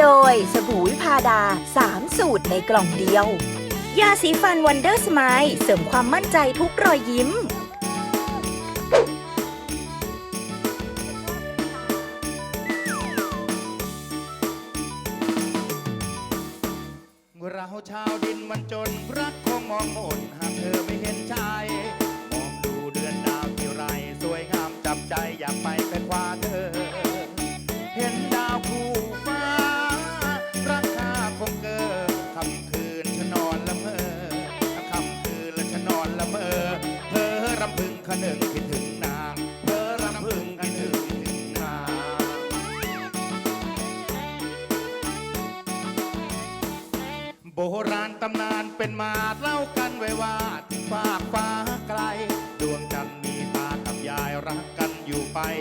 โดยสบู่วิพาดา 3 สูตรในกล่องเดียว ยาสีฟันวันเดอร์สไมล์เสริมความมั่นใจทุกรอยยิ้ม เราชาวดินมันจน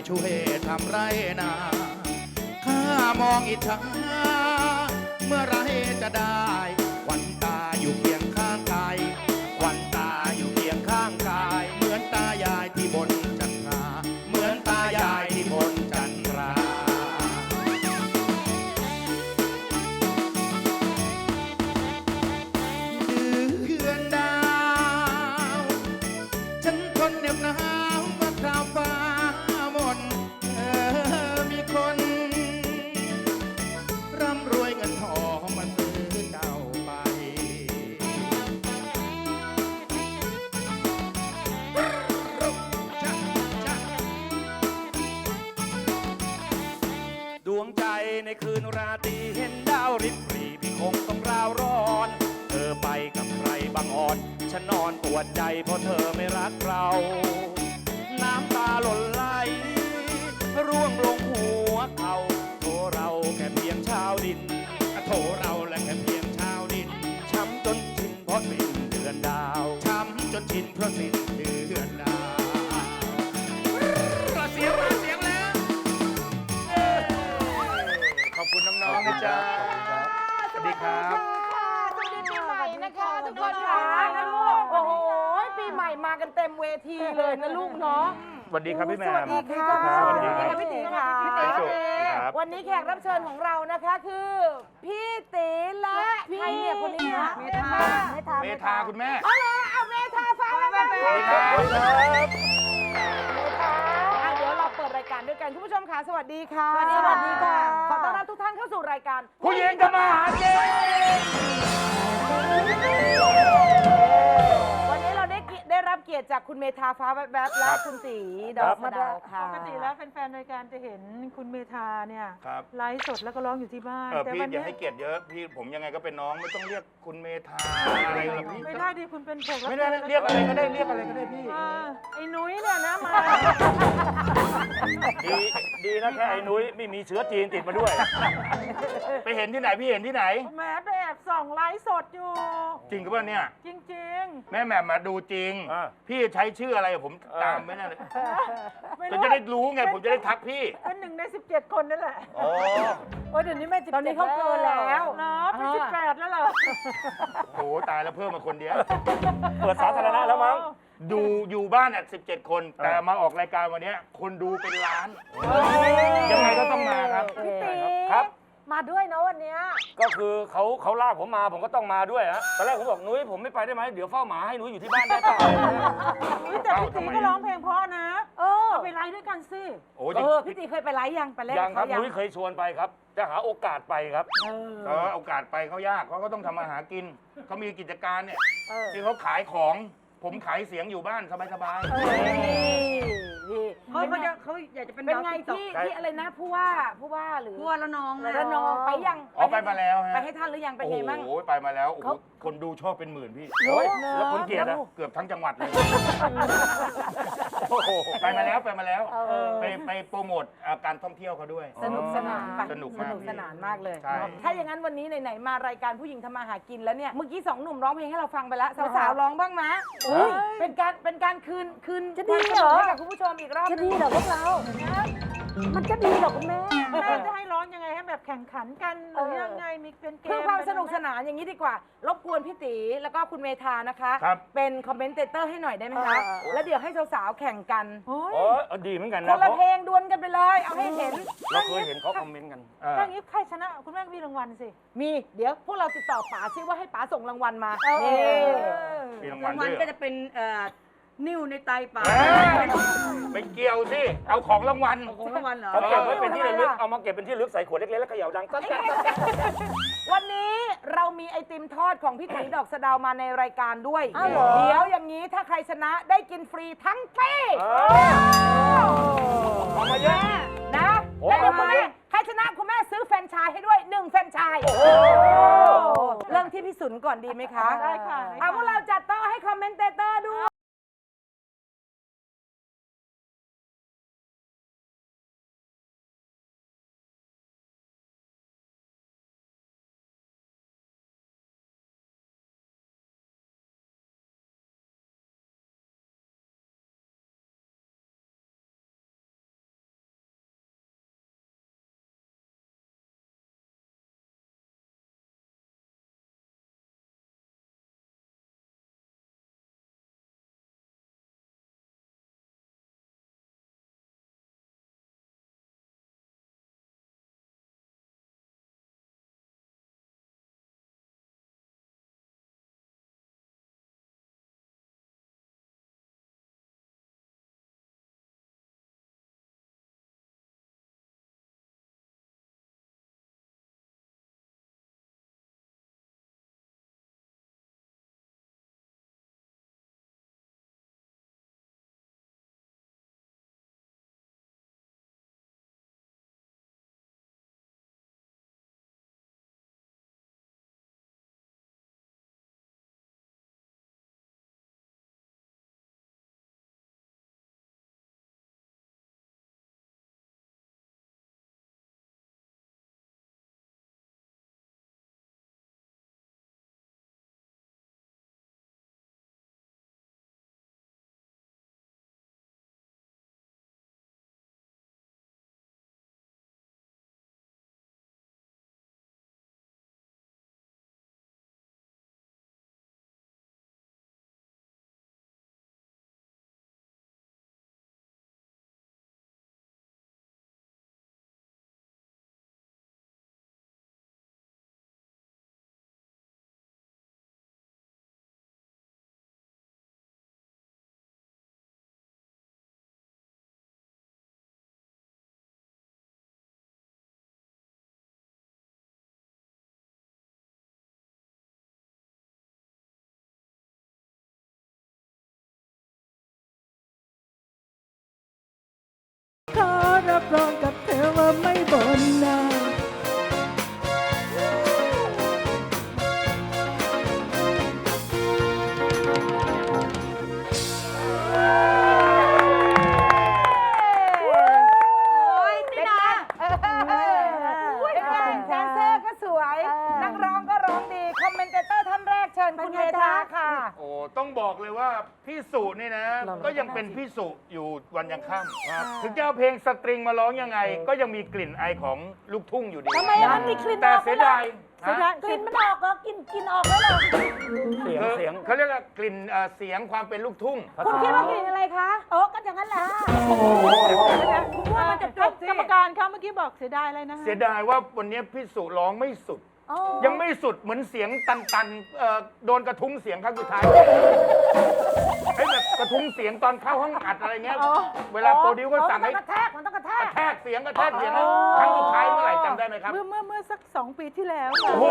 ช่วยทำไรนาข้ามองอิจฉาเมื่อไรจะได้ ฉันนอนปวดใจเพราะเธอไม่รักเรา น้ำตาหล่นไหล ร่วงลงหัวเขาโทเราแค่เพียงชาวดินโถเราและแค่เพียงชาวดิน ช้ำจนชินเพราะเป็นเดือนดาว ช้ำจนชินเพราะสิ้นเดือนดาวเสียงมาเสียงแล้ว ขอบคุณน้องๆนะจ๊ะสวัสดีครับ สวัสดีปีใหม่นะคะทุกคนค่ะนะลูก โอ้โห ปีให ม่มากันเต็มเวทีเลยนะลูกเนาะ สวัสดีครับพี่แหม่สวัสมดีค่ะสวัสดีครับพี่ตีค่ะพี่ตีครับ วันนี้แขกรับเชิญของเรานะคะคือ พี่ตีและพี่เนี่ยคนนี้นะเมธาเมธาคุณแม่ เอาเลยเอาเมธาฟ้าแม่แม่สวัสดีครับเมธาอะเดี๋ยวเราเปิดรายการด้วยกันคุณผู้ชมค่ะสวัสดีค่ะสวัสดีค่ะ ขอต้อนรับทุกท่านเข้าสู่รายการ ผู้หญิงจะมาหาเจ๊วัน เกียรติจากคุณเมธาฟ้าแวบๆและคุณสีดอกมะดาวค่ะ ปกติแล้วแฟนๆรายการจะเห็นคุณเมธาเนี่ยครับ ไลฟ์สดแล้วก็ร้องอยู่ที่บ้าน เออแต่พี่วันอย่าเนี้ยให้เกียรติเยอะพี่ผมยังไงก็เป็นน้องไม่ต้องเรียกคุณเมธาอะไรหรอกพี่ไม่ได้ดิคุณเป็นแขกรับไม่ได้นะเรียกอะไรก็ได้เรียกอะไรก็ได้พี่อ่าไอ้นุ้ยเนี่ยนะมา ดีดีนะแค่ไอ้นุ้ยไม่มีเชื้อจีนติดมาด้วย ไปเห็นที่ไหนพี่เห็นที่ไหน แหมไปแอบส่องไลฟ์สดอยู่ จริงก็ป่ะเนี่ยจริง แม่แหม่มมาดูจริง อ่าพี่ใช้ชื่ออะไรผมตามไม่ได้เลยๆไม่ผมจะได้รู้ไงผมจะได้ทักพี่ เป็นหนึ่งใน 17 คนนั่นแหละ อ๋อ โอ้ยเดี๋ยวนี้ไม่ตอนนี้เขาเกินแล้วเนาะเป็น18แล้วเหรอ โหตายแล้วเพิ่มมาคนเดียว เปิดสาธารณะแล้วมั้ง ดูอยู่บ้านอะ17 คน แต่มาออกรายการวันเนี้ยคนดูเป็นล้าน ยังไงก็ต้องมาครับ พี่ตีครับ มาด้วยเนาะวันเนี้ยก็คือเขาเขาลากผมมาผมก็ต้องมาด้วยฮะตอนแรกผมบอกนุ้ยผมไม่ไปได้ไหมเดี๋ยวเฝ้าหมาให้นุ้ยอยู่ที่บ้านได้เปล่าอุ๊ยแต่พี่ตีก็ร้องเพลงเพราะนะ เออเอาไปไลฟ์ด้วยกันสิโอ้เออพี่ตีเคยไปไลฟ์ยังไปเล่นยังครับเขายังนุ้ยเคยชวนไปครับ จะหาโอกาสไปครับ เออโอกาสไปเขายากเขาก็ต้องทำมาหากิน เขามีกิจการเนี่ยเออที่เขาขายของ ผมขายเสียงอยู่บ้านสบายเออ นี่เขาเป็นเขาไงจะเขาอยากจะเป็นเป็นดาวไงติ๊กต็อกที่ที่อะไรนะผู้ว่าผู้ว่าหรือ พัวละน้องระนองไปยังๆอ๋อไปมาแล้วฮะ ไปให้ท่านหรือยังๆเป็นโอ้ไงบ้างโหไปมาแล้วโอ้โหเขาคนดูชอบเป็นหมื่นพี่โอ้ยแล้วคนเกลียดอะเกือบทั้งจังหวัดเลยโอ้โหไปมาแล้วไปมาแล้ว เออไปไปโปรโมทอ่าการท่องเที่ยวเขาด้วย สนุกสนานปะสนุกมากสนุกสนานมากเลยใช่ เนอะถ้าอย่างนั้นวันนี้ไหนๆมารายการผู้หญิงทำมาหากินแล้วเนี่ยเมื่อกี้สองหนุ่มร้องเพลงให้เราฟังไปแล้วสาวๆร้องบ้างไหมะอุ๊ยเป็นการเป็นการคืนคืนจะดีความสเหรนุกอให้กับคุณผู้ชมอีกรอบจะดีเหรอพวกเรา มันจะดีเหรอคุณแม่แม่จะให้ร้องยังไงให้แบบแบบแข่งขันกันหรือยังไงมีเป็นเกมเพื่อความสนุกเป็สอะไรไหนานอย่างนี้ดีกว่า รบกวนพี่ตีแล้วก็คุณเมธานะคะ ครับ เป็นคอมเมนเตอร์ให้หน่อยได้ไหมคะแล้วเดี๋ยวให้สาวๆแข่งกัน โอ้ยเออเอาดีเหมือนกันคนะนละเพราะเพลงดวลกันไปเลย เอาให้เห็น เราเคยเห็นเขาคอมเมนต์กันเออถ้าอย่างนี้ใครชนะคุณแม่มีรางวัลสิมีเดี๋ยวพวกเราติดต่อป๋าซิว่าให้ป๋าส่งรางวัลมาเออนี่มีรางวัลรางวัด้ลวยก็จะเป็นเอ่อ นิ้วในไตปลาเอ้ยไปเกี่ยวสิ เอาของรางวัลของรางวัลเหรอเขาเก็บไว้เป็นที่ระลึก เอามาเก็บเป็นที่ระลึกใส่ขวดเล็กๆแล้วเขย่าดังก็แก๊กวันนี้เรามีไอติมทอดของพี่ตีดอกสะเดาวมาในรายการด้วย อ้าวเหรอ เดี๋ยวอย่างนี้ถ้าใครชนะได้กินฟรีทั้งปีเอามาเยอะ นะโอ้แล้วเดี๋ยวเอาคุณมาเยแม่อะใครชนะคุณแม่ซื้อแฟรนไชส์ให้ด้วยหนึ่งแฟรนไชส์เริ่มที่พี่สุนก่อนดีไหมคะได้ค่ะได้ค่ะ เอาพวกเราจัดโต๊ะให้คอมเมนเตเตอร์ด้วย รับรองกับเธอว่าไม่บ่นนะ ยู่วันยังค่ำถึงจะเอาเพลงสตริงมาร้องยังไง ก็ยังมีกลิ่นไอของลูกทุ่งอยู่ดีทำไมมันมีกลิ่นแต่ออกเสียดายเสียดายฮะกลิ่นมันออกเหรอกินกินออกแล้วเหรอเสียงเสียง เขาเรียกว่ากลิ่นเอ่อเสียงความเป็นลูกทุ่ง คุณคิดว่ากลิ่นอะไรคะโอ้ก็อย่างนั้นแหละคุณว่ามันจะจบสิกรรมการคะเมื่อกี้บอกเสียดายอะไรนะฮะเสียดายว่าวันนี้พี่สุร้องไม่สุดอ๋อ ยังไม่สุดเหมือนเสียงตันๆเอ่อโดนกระทุ้งเสียงครั้งสุดท้ายไอ้แบบกระทุ้งเสียงตอนเข้าห้องอัดอะไรเงี้ย เวลาโปรดิวก็สั่งให้มันต้องกระแทกมันต้องกระแทกกระแทกเสียงกระแทกเสียงนะครั้งสุดท้ายเมื่อไหร่จำได้ไหมครับ เมื่อเมื่อเมื่อสักสองปีที่แล้วโอ้โห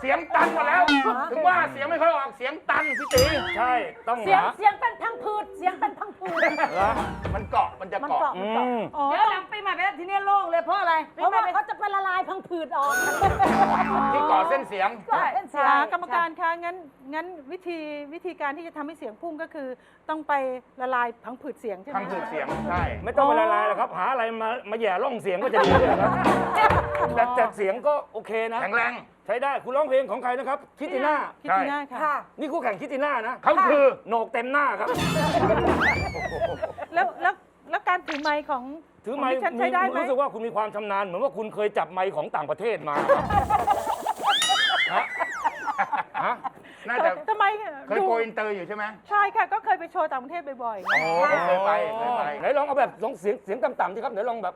เสียงตันหมดแล้ว ถึงว่าเสียงไม่ค่อยออกเสียงตันพี่ตีใช่ ต้องเสียงหา เสียงเป็นพังผื ดเสียงเป็นพังผืดเหรอมันเกาะมันจะมันเกาะเกาะอืมันเกาะมอ๋อเดี๋ยวหลังปีใหม่ไปแล้วทีนี้โล่งเลยเพราะอะไรเพราะว่าเขาจะเป็นละลายพังผืดออกที่เกาะเส้นเสียงใช่ใช่อ่ากรรมการคะงั้นงั้นวิธีวิธีการที่จะทำให้เสียงพุ่งก็คือ ต้องไปละลายพังผืดเสียงใช่ไหมทางผืดเสียงใช่ ไม่ต้องไปละลายหรอกครับ หาอะไรมามาแย่ร่องเสียงก็จะดีเลยครับ แต่แต่เสียงก็โอเคนะ แข็งแรง ใช้ได้ คุณร้องเพลงของใครนะครับ คิตติน่า คิดทีหน้าค่ะค่ะ นี่คู่แข่งคิตติน่านะเขาคือโหนกเต็มหน้าครับ แล้วแล้วแล้วการถือไมค์ของถือไม้ของดิฉันใช้ได้ไหมรู้สึกว่าคุณมีความชำนาญ เหมือนว่าคุณเคยจับไม้ของต่างประเทศมาฮะฮะน่าจะทำไมเคยโกอินเตอร์อยู่ใช่ไหมใช่ค่ะ ก็เคยไปโชว์ต่างประเทศบ่อยๆโอ้เคยไปเคยไปไหนลองเอาแบบลองเสียงเสียงต่ำๆที่ครับไหนลองแบบ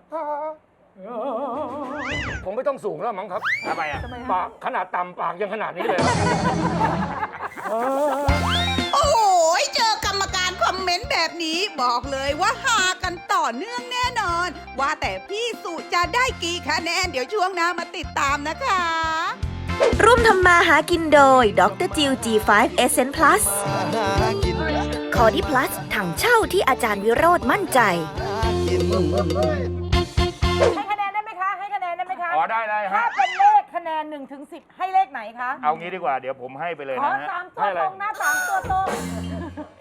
ผมไม่ต้องสูงแล้วมั้งครับทำไมอะ ทำไมปาฮะกขนาดต่ำปากยังขนาดนี้เลยโอ้โห เจอกรรมการคอมเมนต์แบบนี้บอกเลยว่าหากันต่อเนื่องแน่นอน ว่าแต่พี่สุจะได้กี่คะแนน เดี๋ยวช่วงหน้ามาติดตามนะคะ ร่วมทำมาหากินโดยดรจิว G5 Essence Plus คอดิ plus ถังเช่าที่อาจารย์วิโรธมั่นใจให้คะแน นน1นถึงสิให้เลขไหนคะ เอางี้ดีกว่าเดี๋ยวผมให้ไปเลยขอนะฮะสามตัวให้อะไรตรงนะสามตัวตรง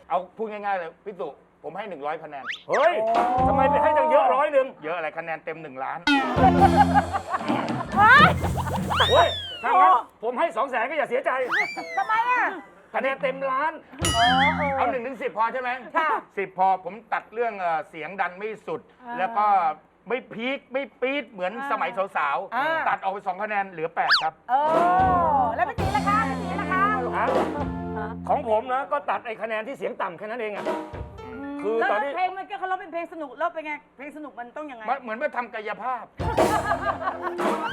เอาพูดง่ายๆเลยพี่สุผมให้ 100คะแนนเฮ้ยทำไมไปให้ตั้งเยอะร้อยหนึ่งเยอะอะไรคะแนนเต็ม 1 ล้าน เฮ้ยถ้างั้นผมให้สองแสนก็อย่าเสียใจทำไมอะ คะแนนเต็มล้าน เอา1นถึงสิพอใช่ไหมค่ะสิบพอผมตัดเรื่องเอ่อเสียงดันไม่สุด แล้วก็ ไม่พีคไม่ปี๊ดเหมือนสมัยสาวอ่า ๆ ตัดออกไปสองคะแนนเหลือ 8 ครับ เออ แล้วพี่ตีล่ะคะพี่ตีล่ะคะฮะของผมนะก็ตัดไอ้คะแนนที่เสียงต่ำแค่นั้นเองอะคือแล้วตอนนี้ เพลงมันก็เขาร้องเป็นเพลงสนุกแล้วเป็นไง เพลงสนุกมันต้องยังไง มันเหมือนมาทำกายภาพ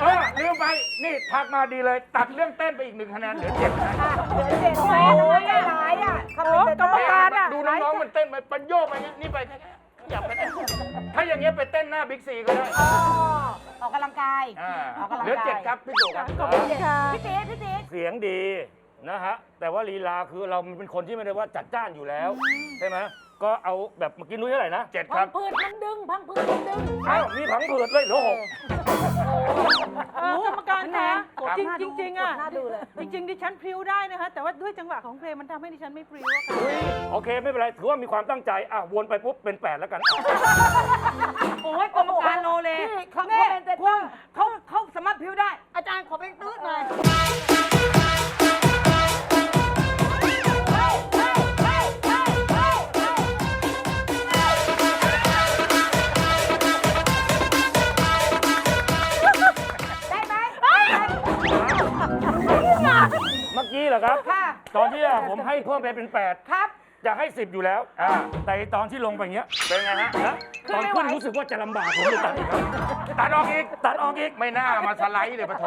เออลืมไป นี่ทักมาดีเลย ตัดเรื่องเต้นไปอีกหนึ่งคะแนนเหลือเจ็ดคะแนนเหลือเจ็ดคะแนนโอ้ยได้หลายอะคอมเมนต์กรรมการอะดูน้องๆมันเต้นไปปันโยกไปเงี้ยนี่ไปแค่ อยากไปเต้นถ้าอย่างเงี้ยไปเต้นหน้าบิ๊กซีก็ได้อ๋อออกกำลังกายอ่าออกกำลังกายเหลือเจ็ดครับพี่สุครับขอบคุณค่ะพี่ตีพี่ตีเสียงดีนะฮะแต่ว่าลีลาคือเราเป็นคนที่ไม่ได้ว่าจัดจ้านอยู่แล้วใช่ไหมก็เอาแบบเมื่อกี้นุ้ยเท่าไหร่นะเจ็ดคพัรังบผืดมันดึงพังผืดมันดึง อ้าวมีผังผืดด้วยเหลือหกเอ่อ กรรมการคะครับจริงจริงๆอะน่าดูเลย จริงๆดิฉันพริ้วได้นะคะ แต่ว่าด้วยจังหวะของเพลงมันทำให้ดิฉันไม่พริ้วอะค่ะโอเค ไม่เป็นไร ถือว่ามีความตั้งใจ อะ วนไปปุ๊บ เป็น 8 แล้วกันโอ้ยกรรมการโลเลนี่เขาเนี่ยคอมเมนต์เต็มคุณเขาเขาสามารถพิวได้ อาจารย์ขอเพลงตื้ดหน่อย กี้เหรอครับ ค่ะ ตอนที่ผมให้เพิ่มไปเป็น 8 ครับ อยากให้ 10 อยู่แล้วอ่าแต่ตอนที่ลงไปอย่างเงี้ย เป็นไงฮะนะตอนขึ้นรู้สึกว่าจะลำบากผมเลยตัดอีกครับตัดออกอีก ตัดออกอีก ไม่น่ามาสไลด์เลยปะโถ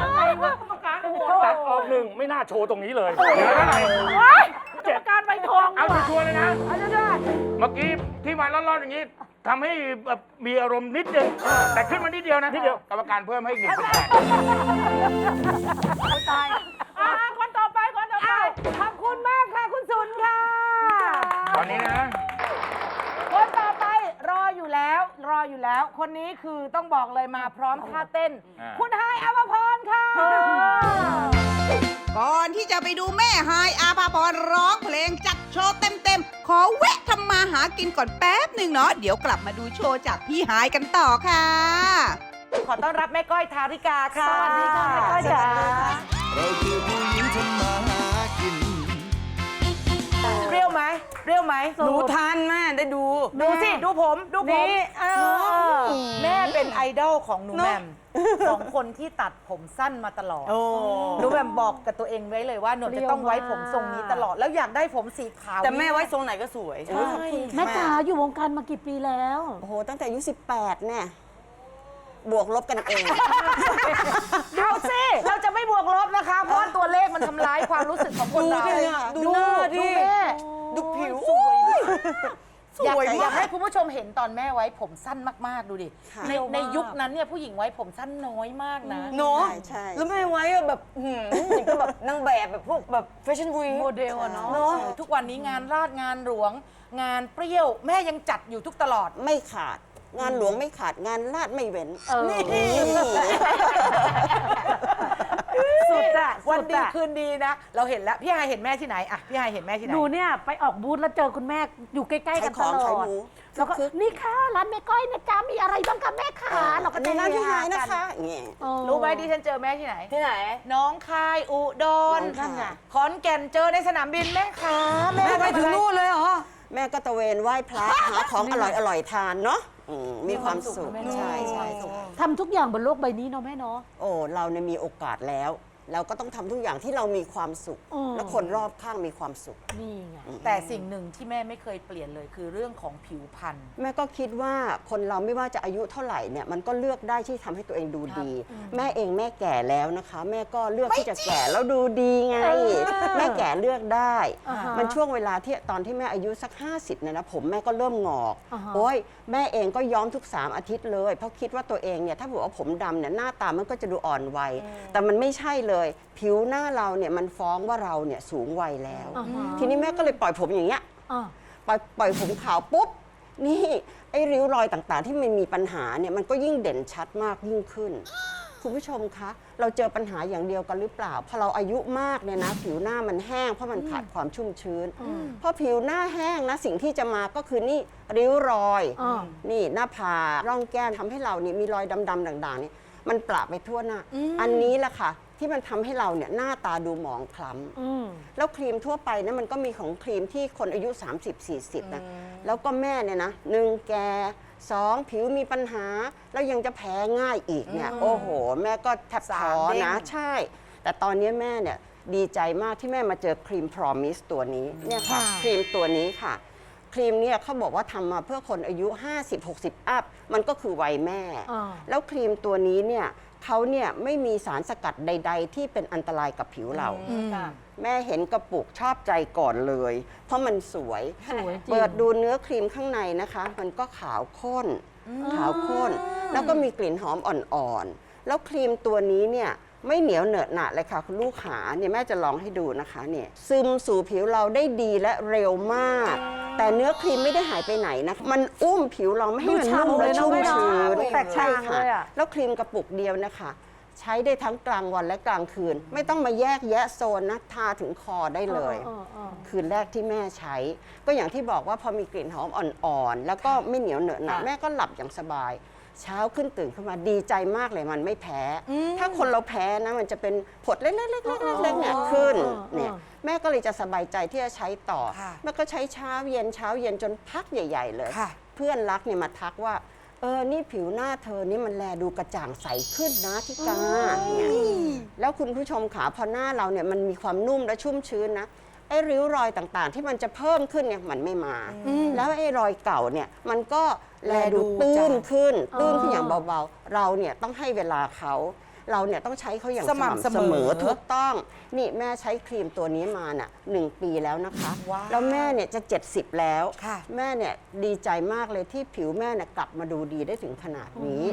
อะไรวะกรรมการโอ้โหตัดออกหนึ่งไม่น่าโชว์ตรงนี้เลยเหลือเท่าไหร่กรรมการใบทองเอาว่ะชัวร์ๆเลยนะ เอาเรื่อยเมื่อกี้ที่มาร้อนๆอย่างนี้ทำให้แบบมีอารมณ์นิดนึงแต่ขึ้นมานิดเดียวนะนิดเดียวกรรมการเพิ่มให้อีกหนึ่งเป็นแปดๆตายอ่าคนต่อไปคนต่อไปขอบคุณมากค่ะ คุณสุนค่ะ ตอ นนี้นะ คนต่อไปรออยู่แล้ว รออยู่แล้ว คนนี้คือต้องบอกเลยมาพร้อมท่าเต้น อ่า คุณไฮายอภพรค่ะ ก่อนที่จะไปดูแม่ฮายอาภาพรร้องเพลงจัดโชว์เต็มๆ ขอแวะทำมาหากินก่อนแป๊บหนึ่งเนาะ เดี๋ยวกลับมาดูโชว์จากพี่ฮายกันต่อค่ะ ขอต้อนรับแม่ก้อยทาริกาค่ะ สวัสดีค่ะแม่ก้อยจ๋า เราคือผู้หญิงทำมาหากิน เปรี้ยวไหม เปรี้ยวไหมหนูทันแม่ได้ดูดูสิดูผมดูผมนี่เออแม่เป็นไอดอลของหนูแหม่มสองคนที่ตัดผมสั้นมาตลอดโอ้หนูแหม่มบอกกับตัวเองไว้เลยว่าหนูจะต้องไว้ผมทรงนี้ตลอด แล้วอยากได้ผมสีขาวแต่แม่ไว้ทรงไหนก็สวยใช่แม่จ๋าอยู่วงการมากี่ปีแล้วโอ้โหตั้งแต่อายุ18เนี่ยบวกลบกันเอง ดูสิ เราจะ ไม่บวกลบนะคะ เพราะว่าตัวเลขมันทำร้ายความรู้สึกของคนเราดูดิอะดูหน้าดิ ดูแม่ดูผิวสวยดิอยากสวยมากอยากให้คุณผู้ชมเห็นตอนแม่ไว้ผมสั้นมากๆดูดิ ค่ะ ในในยุคนั้นเนี่ยผู้หญิงไว้ผมสั้นน้อยมากนะ เนาะใช่ใช่ แล้วแม่ไว้อะแบบหืมอย่างกับแบบนางแบบแบบพวกแบบแฟชั่นวีคโมเดลอะเนาะเนอะทุกวันนี้งานราชงานหลวง งานเปรี้ยวแม่ยังจัดอยู่ทุกตลอด ไม่ขาด งานหลวงไม่ขาดงานลาดไม่เว้นนี่นี่ สุดอะ วัวันนดีดีคืนดีนะ เราเห็นแล้ว พี่ไฮายเห็นแม่ที่ไหนอะพี่ไฮายเห็นแม่ที่ไหน หนูเนี่ยไปออกบูธแล้วเจอคุณแม่อยู่ใกล้ๆกันตขายของลขายอหดมูแล้วก็คึกนี่ค่ะร้านแม่ก้อยนะจ๊ะมีอะไรบ้างคะแม่ขาเราก็ในจะร้านพี่เฮฮายกันะคะเงี้ย เออ รู้ไหมดิฉันเจอแม่ที่ไหน ที่ไหน น้องคายอุดรน้องคายนั่นไงขอนแก่นเจอในสนามบินแม่ขาแม่แม่ไปถึงนู่นเลยเหรอ แม่ก็ตะเวนไหว้พระหาของอร่อยอร่อยๆทานเนาะ อืมมีความสุข มีความสุขนะแม่เนอะ ใช่ใช่มีความสุขใช่ทำทุกอย่างบนโลกใบนี้เนาะแม่เนาะ โอ้เราเนี่ยมีโอกาสแล้ว เราก็ต้องทำทุกอย่างที่เรามีความสุขอืมและคนรอบข้างมีความสุข นี่ไง แต่สิ่งหนึ่งที่แม่ไม่เคยเปลี่ยนเลยคือเรื่องของผิวพรรณ แม่ก็คิดว่าคนเราไม่ว่าจะอายุเท่าไหร่เนี่ยมันก็เลือกได้ที่ทำให้ตัวเองดูดี แม่เองแม่แก่แล้วนะคะ แม่ก็เลือกที่จะแก่แล้วดูดีไง แม่แก่เลือกได้ อ่าฮะมันช่วงเวลาที่ตอนที่แม่อายุสัก 50เนี่ยนะผมแม่ก็เริ่มงอกอ่าฮะ โอ้ยแม่เองก็ย้อมทุก 3 อาทิตย์เลย เพราะคิดว่าตัวเองเนี่ยถ้าบอกว่าผมดำเนี่ยหน้าตามันก็จะดูอ่อนวัยแต่มันไม่ใช่เลยผิวหน้าเราเนี่ยมันฟ้องว่าเราเนี่ยสูงวัยแล้วอ่าฮะทีนี้แม่ก็เลยปล่อยผมอย่างเงี้ยอะปล่อยปล่อยผมขาวปุ๊บนี่ไอ้ริ้วรอยต่างๆ ที่มันมีปัญหาเนี่ยมันก็ยิ่งเด่นชัดมากยิ่งขึ้น คุณผู้ชมคะ เราเจอปัญหาอย่างเดียวกันหรือเปล่าพอเราอายุมากเนี่ยนะ ผิวหน้ามันแห้งเพราะมันขาดความชุ่มชื้นพอผิวหน้าแห้งนะสิ่งที่จะมาก็คือนี่ริ้วรอยอ่านี่หน้าผากร่องแก้มทำให้เรานี่มีรอยดำๆด่างๆนี่มันปราไปทั่วหน้า อันนี้แหละค่ะ ที่มันทำให้เราเนี่ยหน้าตาดูหมองคล้ำ อืม แล้วครีมทั่วไปนะมันก็มีของครีมที่คนอายุ 30-40 นะ แล้วก็แม่เนี่ยนะหนึ่งแกสองผิวมีปัญหา แล้วยังจะแพ้ง่ายอีกเนี่ย โอ้โห แม่ก็แทบสามท้อเด้งนะใช่ แต่ตอนนี้แม่เนี่ยดีใจมากที่แม่มาเจอครีม Promise ตัวนี้เนี่ยค่ะค่ะ ครีมตัวนี้ค่ะ ครีมเนี่ยเขาบอกว่าทำมาเพื่อคนอายุ 50-60 อัพ มันก็คือวัยแม่ อ่า แล้วครีมตัวนี้เนี่ย เขาเนี่ยไม่มีสารสกัดใด ๆ ที่เป็นอันตรายกับผิวเราค่ะ แม่เห็นกระปุกชอบใจก่อนเลย เพราะมันสวย สวยจริง เปิดดูเนื้อครีมข้างในนะคะ มันก็ขาวข้น ขาวข้น แล้วก็มีกลิ่นหอมอ่อนๆ แล้วครีมตัวนี้เนี่ย ไม่เหนียวเหนอะหนะเลยค่ะคุณลูกขาเนี่ยแม่จะลองให้ดูนะคะเนี่ยซึมสู่ผิวเราได้ดีและเร็วมาก แต่เนื้อครีมไม่ได้หายไปไหนนะมันอุ้มผิวเราไม่ให้มันนุ่มและชุ่มชื้นแตกต่างใช่เลยอะแล้วครีมกระปุกเดียวนะคะ ใช้ได้ทั้งกลางวันและกลางคืน ไม่ต้องมาแยกแยะโซนนะทาถึงคอได้เลยอ่าอ่าคืนแรกที่แม่ใช้ ก็อย่างที่บอกว่าพอมีกลิ่นหอมอ่อนๆแล้วก็ไม่เหนียวเหนอะหนะค่ะแม่ก็หลับอย่างสบาย เช้าขึ้นตื่นขึ้นมาดีใจมากเลยมันไม่แพ้ถ้าคนเราแพ้นะมันจะเป็นผดเล็กๆๆๆๆๆเนี่ยขึ้นเนี่ยแม่ก็เลยจะสบายใจที่จะใช้ต่อค่ะแม่ก็ใช้เช้าเย็นเช้าเย็นจนพักใหญ่ ๆ เลย ค่ะ เพื่อนรักเนี่ยมาทักว่าเออนี่ผิวหน้าเธอนี่มันแลดูกระจ่างใสขึ้นนะที่กาเนี่ย แล้วคุณผู้ชมขาพอหน้าเราเนี่ยมันมีความนุ่มและชุ่มชื้นนะ ไอ้ริ้วรอยต่างๆ ที่มันจะเพิ่มขึ้นเนี่ยมันไม่มา แล้วไอ้รอยเก่าเนี่ยมันก็แลดูตื้นขึ้นตื้นขึ้นอย่างเบาๆ เราเนี่ยต้องให้เวลาเขา เราเนี่ยต้องใช้เขาอย่างสสม่ำม่ำเสเสมมออถูกต้อง นี่แม่ใช้ครีมตัวนี้มาน่ะหนึ่งปีแล้วนะคะว้าวแล้วแม่เนี่ยจะ 70 แล้ว ค่ะแม่เนี่ยดีใจมากเลยที่ผิวแม่เนี่ยกลับมาดูดีได้ถึงขนาดนี้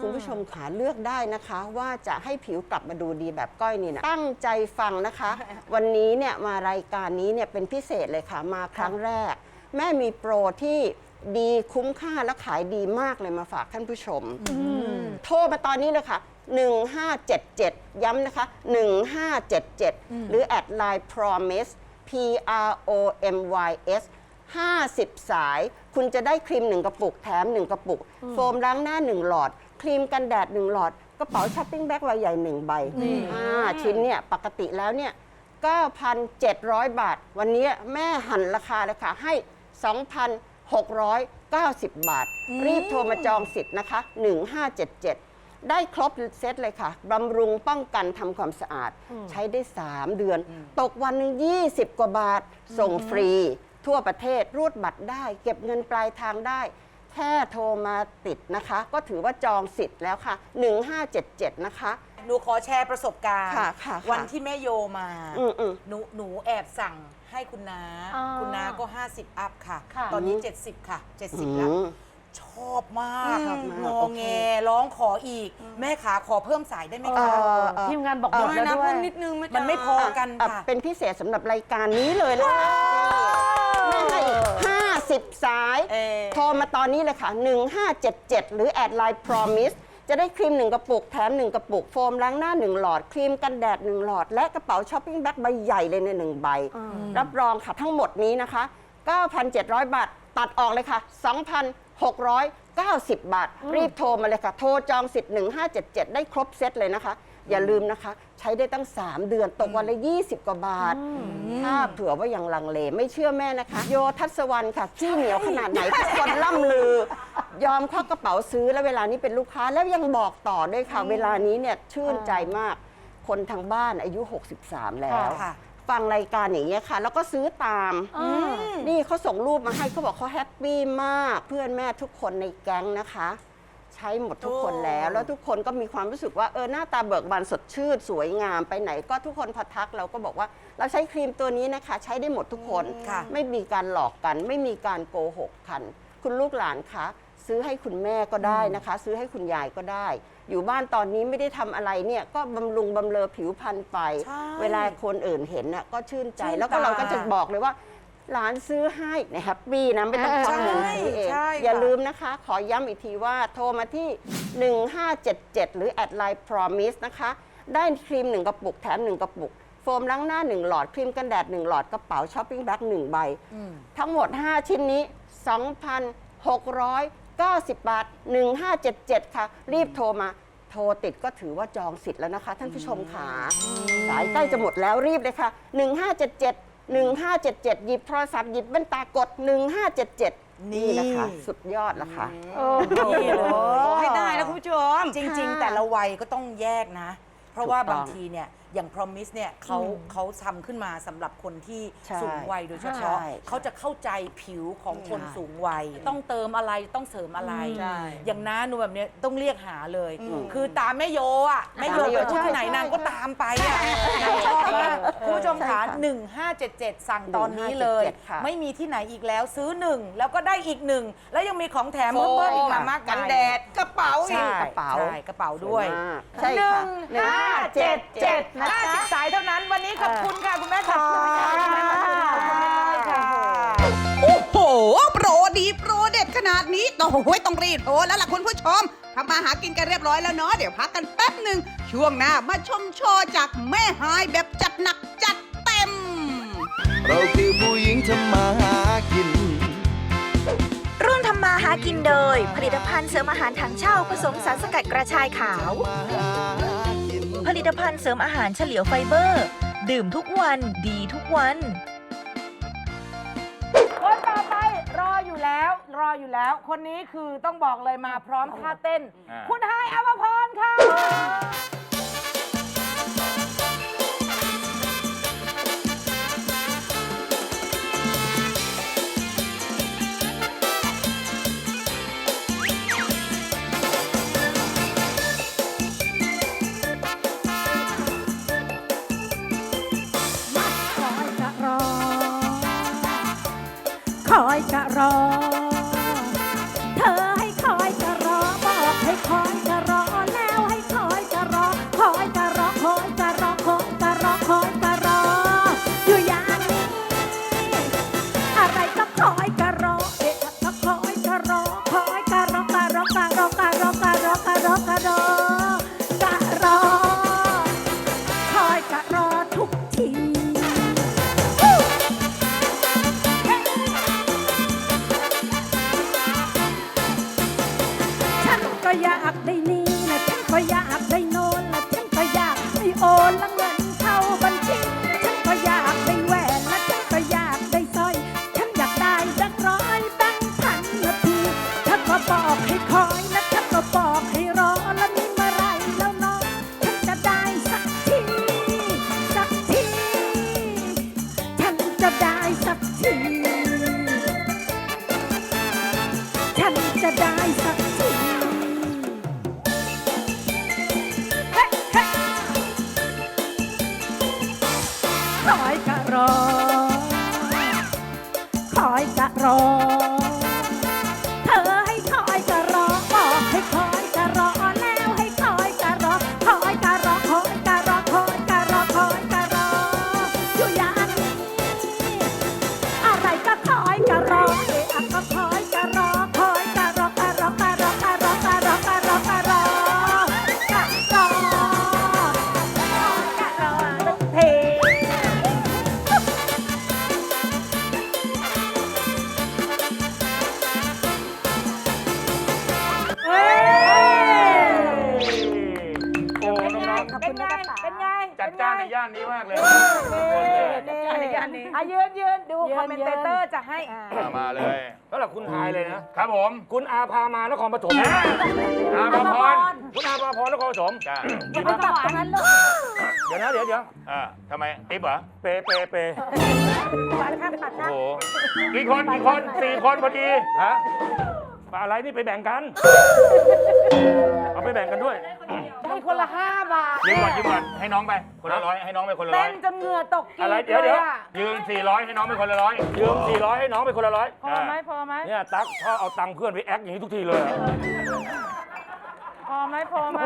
คุณผู้ชมขาเลือกได้นะคะ ว่าจะให้ผิวกลับมาดูดีแบบก้อยนี่นะตั้งใจฟังนะคะ วันนี้เนี่ยมารายการนี้เนี่ยเป็นพิเศษเลยค่ะมาครั้งแรก แม่มีโปรที่ ดีคุ้มค่าและขายดีมากเลยมาฝากท่านผู้ชม โทรมาตอนนี้เลยค่ะ 1577 ย้ำนะคะ 1577 หรือแอดไลน์ promise p r o m y s 50 สาย คุณจะได้ครีม 1 กระปุกแถม 1 กระปุก โฟมล้างหน้า 1 หลอด ครีมกันแดด 1 หลอด กระเป๋าช้อปปิ้งแบ็คใบใหญ่ 1 ใบห้าชิ้นเนี่ยปกติแล้วเนี่ย 9,700 บาท วันนี้แม่หันราคาเลยค่ะให้ 2,690 บาท รีบโทรมาจองสิทธิ์นะคะ 1577 ได้ครบเซตเลยค่ะ บำรุงป้องกันทำความสะอาด ใช้ได้ 3 เดือน ตกวันหนึ่ง20 กว่าบาท ส่งฟรี ทั่วประเทศรูดบัตรได้ เก็บเงินปลายทางได้แค่โทรมาติดนะคะ ก็ถือว่าจองสิทธิ์แล้วค่ะ 1577 นะคะ หนูขอแชร์ประสบการณ์ ค่ะค่ะค่ะ วันที่แม่โยมา อืมอืม หนูหนูแอบสั่งให้คุณน้าอ่าคุณน้าก็ 50 อัพค่ะ ค่ะ ตอนนี้อืม70 ค่ะอื70 แล้วมชอบมากชอบมากงอโอเค แงร้องขออีก แม่ขาขอเพิ่มสายได้ไหมเอ่คะอเอ่อทีมงานบอกหมดได้แล้วนะด้วยเพิ่มนิดนึงมันไม่พอกันอะค่ะ เป็นพิเศษสำหรับรายการนี้เลยละแม่ให้อีก50 สาย เอ่อ โทรมาตอนนี้เลยค่ะ 1577 หรือแอดไลน์ promise จะได้ครีม 1 กระปุก แถม 1 กระปุก โฟมล้างหน้า 1 หลอด ครีมกันแดด 1 หลอด และกระเป๋าช้อปปิ้งแบ็คใบใหญ่เลยในหนึ่งใบ รับรองค่ะทั้งหมดนี้นะคะ 9,700 บาท ตัดออกเลยค่ะ 2,690 บาท รีบโทรมาเลยค่ะ โทรจองสิทธิ์ 1577 ได้ครบเซตเลยนะคะ อย่าลืมนะคะ ใช้ได้ตั้ง 3 เดือนตกวันละ 20 กว่าบาท ถ้าเผื่อว่ายังลังเลไม่เชื่อแม่นะคะ โยทัศวรรณค่ะขี้เหนียวขนาดไหนทุกคนล่ำลือ ยอมควักกระเป๋าซื้อแล้วเวลานี้เป็นลูกค้าแล้วยังบอกต่อด้วยค่ะ เวลานี้เนี่ยชื่นใจมาก คนทางบ้านอายุ 63 แล้วค่ะ ฟังรายการอย่างเงี้ยค่ะ แล้วก็ซื้อตาม นี่เขาส่งรูปมาให้เขาบอกเขาแฮปปี้มาก เพื่อนแม่ทุกคนในแก๊งนะคะ ใช้หมดทุกคนแล้ว แล้วทุกคนก็มีความรู้สึกว่าเออหน้าตาเบิกบานสดชื่นสวยงามไปไหน ก็ทุกคนพอทักเราก็บอกว่า เราใช้ครีมตัวนี้นะคะ ใช้ได้หมดทุกคนค่ะ ไม่มีการหลอกกัน ไม่มีการโกหกกัน คุณลูกหลานคะซื้อให้คุณแม่ก็ได้นะคะ ซื้อให้คุณยายก็ได้ อยู่บ้านตอนนี้ไม่ได้ทำอะไรเนี่ยก็บำรุงบำเรอผิวพรรณไป ใช่เวลาคนอื่นเห็นน่ะก็ชื่นใจ ชื่นแล้วก็เราก็จะตา บอกเลยว่า หลานซื้อให้นะแฮปปี้นะไม่ต้องควักเงินซื้อเองใช่อย่าค่ะลืมนะคะ ขอย้ำอีกทีว่าโทรมาที่ 1577 หรือแอดไลน์ promise นะคะ ได้ครีม 1 กระปุกแถม 1 กระปุก โฟมล้างหน้า 1 หลอด ครีมกันแดด 1 หลอดกระเป๋าช้อปปิ้งแบ็ค1ใบ ทั้งหมด 5 ชิ้นนี้ 2,690 บาท 1577 ค่ะ รีบโทรมา โทรติดก็ถือว่าจองสิทธิ์แล้วนะคะ ท่านผู้ชมค่ะ สายใกล้จะหมดแล้วรีบเลยค่ะ 1577 1577 หยิบโทรศัพท์หยิบแว่นตากด 1577 นี่นะคะ สุดยอดละค่ะนี่เลยขอให้ได้นะคุณผู้ชม จริง ๆ แต่ละวัยก็ต้องแยกนะ เพราะว่าถูกต้อง บางทีเนี่ย อย่าง promise เนี่ยเขาเขาทำขึ้นมาสำหรับคนที่ใช่สูงวัยโดยเฉพาะใช่เขาจะเข้าใจผิวของคนใช่สูงวัย ต้องเติมอะไรต้องเสริมอะไร ใช่อย่างน้าหนูแบบเนี้ยต้องเรียกหาเลย อืมคือตามแม่โยอะแม่โยตามแม่โยไปพูดที่ไหนใช่นางก็ใช่ตามไปอะนางชอบมากคุณผู้ชมใช่ขาค่ะ1577 สั่งตอนนี้เลย 1577ค่ะ ไม่มีที่ไหนอีกแล้วซื้อหนึ่งแล้วก็ได้อีกหนึ่งแล้วยังมีของแถมเพิ่มๆอีกมามากกันแดดกระเป๋าอีใช่กกระเป๋า ใช่กระเป๋าด้วยใช่ค่ะหนึ่งห้า เจ็ดเจ็ดนะจ๊ะสายเท่านั้นวันนี้ขอบคุณค่ะ คุณแม่ขอบคุณค่ะขอบคุณค่ะ โอ้โห โปรดีโปรเด็ดขนาดนี้โอ้ยต้องรีบโทรแล้วล่ะคุณผู้ชมทำมาหากินกันเรียบร้อยแล้วเนาะเดี๋ยวพักกันแป๊บหนึ่งช่วงหน้ามาชมโชว์จากแม่ฮายแบบจัดหนักจัดเต็ม เราคือผู้หญิงทำมาหากิน ร่วมทำมาหากินโดย ผลิตภัณฑ์เสริมอาหารถังเช่าผสมสารสกัดกระชายขาว ผลิตภัณฑ์เสริมอาหารเฉลียวไฟเบอร์ ดื่มทุกวันดีทุกวัน คนต่อไปรออยู่แล้วรออยู่แล้ว คนนี้คือต้องบอกเลยมาพร้อมท่าเต้นอ่าคุณไฮายอภพรค่ะ อะยืนยืนดูยืนคอมเมนเตอร์จะให้ อะมาเลย แล้วหลักคุณทายเลยนะ ครับผมคุณอาภามานครปฐมอาภพรคุณอาภาพรนครปฐมจ้าอย่าไปจับตรงนั้นลูกเดี๋ยวนะเดี๋ยวเดี๋ยวอ่าทำไมติ๊บเหรอเปเปเปปัดข้างปัดโอ้ข้างโหกี่คนกี่คนสี่คนพอดีฮะอะไรนี่ไปแบ่งกัน เอาไปแบ่งกันด้วย ได้คนละห้าบาทยืมก่อนยืมก่อนให้น้องไปคนละร้อยให้น้องไปคนละร้เต้อยนจนเหงื่อตกกีอะไรบเดี๋ยวเลเดี๋ยยวอะยืมสี่ร้อยให้น้องไปคนละร้อยยืม400ให้น้องไปคนละร้อยพอไหมพอไหมเนี่ยตั๊กชอบเอาตังค์เพื่อนไปแอคอย่างนี้ทุกทีเลยอะพอไหมพอไหม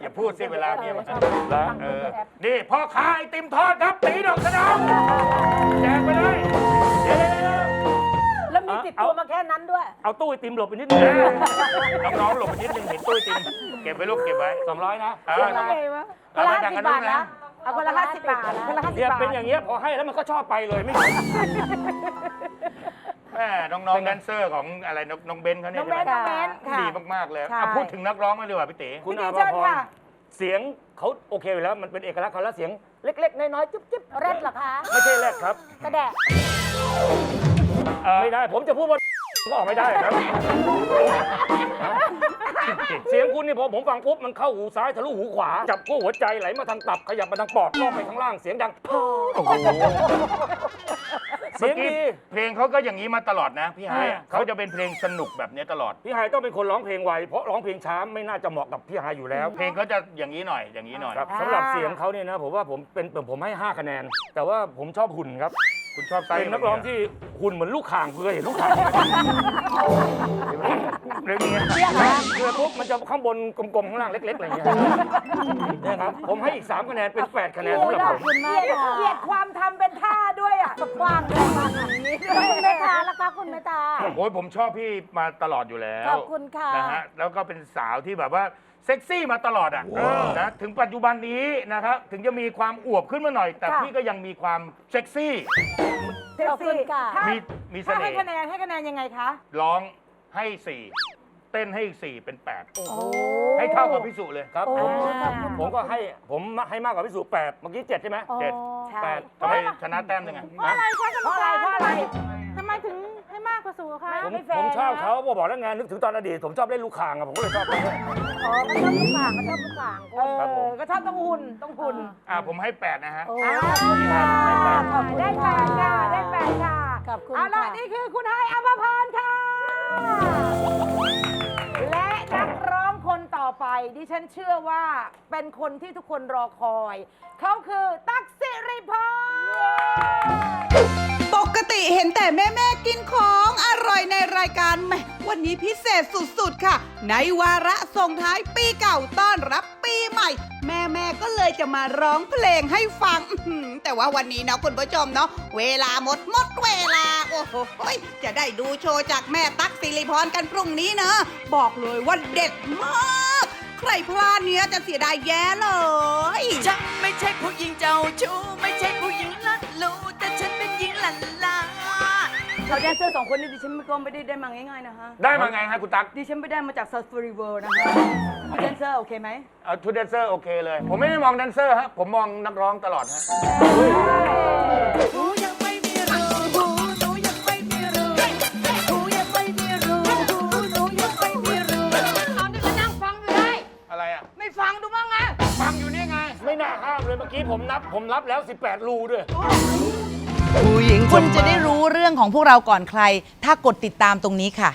อย่าพูดสิเวลาเมียมาแล้วเออนี่พ่อค้าไอติมทอดครับตีดอกสะเดาวแจกไปเลย แล้วมีติดตัวมาแค่นั้นด้วย เอาตู้ไอติมหลบไปนิดนึงน้องๆหลบไปนิดนึงเห็นตุ้ยติม เก็บไว้ลูกเก็บไว้สองร้อยนะเออคนละเอาไปห้าแบ่งสิกันบบาด้วยทนะนะเอาคนละห้าสิบบาทคนละห้าสิบเนี่ยบาทเป็นอย่างเงี้ยพอให้แล้วมันก็ชอบไปเลยไม่แม่น้องๆแดนเซอร์ของอะไรน้องน้องเบนซ์เขาเนี่น้ยองเบนใช่น้องไหมเบนค่ะดีมากๆเลยใช่เอาพูดถึงนักร้องมาดีกว่าพี่ตีคุณพี่อาเชิภาญพรค่ะเสียงเขาโอเคอยู่แล้วมันเป็นเอกลักษณ์เขาแล้วเสียงเล็ก ๆ น้อยๆจุ๊บจิ๊บเรดเหรอคะ ไม่ใช่แรกครับกระแดะ เออไม่ได้ ผมจะพูดว่า ก็ออกไม่ได้ครับ เสียงคุณนี่พอผมฟังปุ๊บมันเข้าหูซ้ายทะลุหูขวา จับกู้หัวใจไหลมาทางตับขยับมาทางปอดรอบไปข้างล่างเสียงดังโอ้โหเสียงมื่อดีกี้เพลงเขาก็อย่างนี้มาตลอดนะ พี่ไฮายอ่าเขาจะเป็นเพลงสนุกแบบนี้ตลอด พี่ไฮายต้องเป็นคนร้องเพลงไวเพราะร้องเพลงช้าไม่น่าจะเหมาะกับพี่ไฮายอยู่แล้ว เพลงเขาจะอย่างนี้หน่อยอย่างนี้หน่อย ครับสำหรับเสียงเขาเนี่ยนะผมว่าผมเป็นผมให้ 5 คะแนน แต่ว่าผมชอบหุ่นครับ คุณชอบไส้เป็นนักร้องที่หุ่นเหมือนลูกข่างเคยเห็นลูกข่างไหมเรื่องนี้คือปุ๊บมันจะข้างบนกลมๆข้างล่างเล็กๆอะไรอย่างเงี้ยเนี่ยครับผมให้อีก 3 คะแนนเป็น 8 คะแนนสำหรับผมคุณเกมาลีกยดค่ะเกลียดความทำเป็นท่าด้วยอะกว้างเลยค่ะแล้วคุณเมตตาล่ะคะคุณเมตตาโอ้ยผมชอบพี่มาตลอดอยู่แล้วขอบคุณค่ะนะฮะแล้วก็เป็นสาวที่แบบว่า เซ็กซี่มาตลอดอะนะถึงปัจจุบันนี้นะครับถึงจะมีความอวบขึ้นมาหน่อย แต่ค่ะ พี่ก็ยังมีความเซ็กซี่ เซ็กขอบคุซี่ณค่ะ ถ้ามีมีเสถ้าน่ให้ห์คะแนนให้คะแนนยังไงคะ ร้องให้สี่เต้นให้อีกสี่เป็นแปดให้เท่ากับพี่สุเลย ครับโอ้ผมขอบคุณ ผมก็ให้ผมให้มากกว่าพี่สุแปดเมื่อกี้เจ็ดใช่ไหมเจ็ด ใช่ แปดทำไมชนะแต้มยังไงเพราะอะไรคะกรรเพมราะอะไร การเพราะอะไร กกว่าสูคะผมไม่แฟร์ผมชอบนะ เขาบอกบอกแล้วไงนึกถึงตอนอดีตผมชอบเล่นลูกข่างอะผมก็เลยชอบเขาอ๋อก็ชอบลูกข่างก็ชอบลูกข่างเออก็ชอบต้องหุ่นต้องหุ่นอ่าผมให้แปดนะฮะโอ้อ่าขอบคุณค่ะขอบคุณได้แปดค่ะ ได้แปดค่ะขอบคุณเอาล่ะค่ะ นี่คือคุณไฮายอภพรค่ะ และนักร้องคนต่อไป ดิฉันเชื่อว่าเป็นคนที่ทุกคนรอคอย เขาคือตั๊กสิริพรปก ติเห็นแต่แม่แม่กินของอร่อยในรายการแมวันนี้พิเศษสุดๆค่ะ ในวาระส่งท้ายปีเก่าต้อนรับปีใหม่ แม่แม่ก็เลยจะมาร้องเพลงให้ฟัง แต่ว่าวันนี้เนาะคุณผู้ชมเนาะเวลาหมดหมดเวลา โอ้โหจะได้ดูโชว์จากแม่ตั๊กสิริพรกันพรุ่งนี้เนอะบอกเลยว่าเด็ดมาก ใครพลาดเนี้ยจะเสียดายแย่เลยฉันไม่ใช่ผู้หญิงเจ้าชู้ไม่ใช่ เขาแดนเซอร์สองคนนี้ดิฉันก็ไม่ได้ได้มาง่ายๆนะคะได้มาไงฮะคุณตั๊กดิฉันไม่ได้มาจากซัฟฟารีเวิลด์นะคะแดนเซอร์โอเคไหมเอาทูแดนเซอร์โอเคเลย ผมไม่ได้มองแดนเซอร์ฮะผมมองนักร้องตลอดฮะหนูยังไม่มีรูหูหนูยังไม่มีรูหูยังไม่มีรูหูหนูยังไม่มีรูเอานี่ก็นั่งฟังอยู่ได้อะไรอะไม่ฟังดูบ้างไง ฟังอยู่นี่ไง ไม่น่าห้ามเลยเมื่อกี้ผมนับ ผมรับแล้ว 18รูด้วย คุณจะได้รู้เรื่องของพวกเราก่อนใคร ถ้ากดติดตามตรงนี้ค่ะ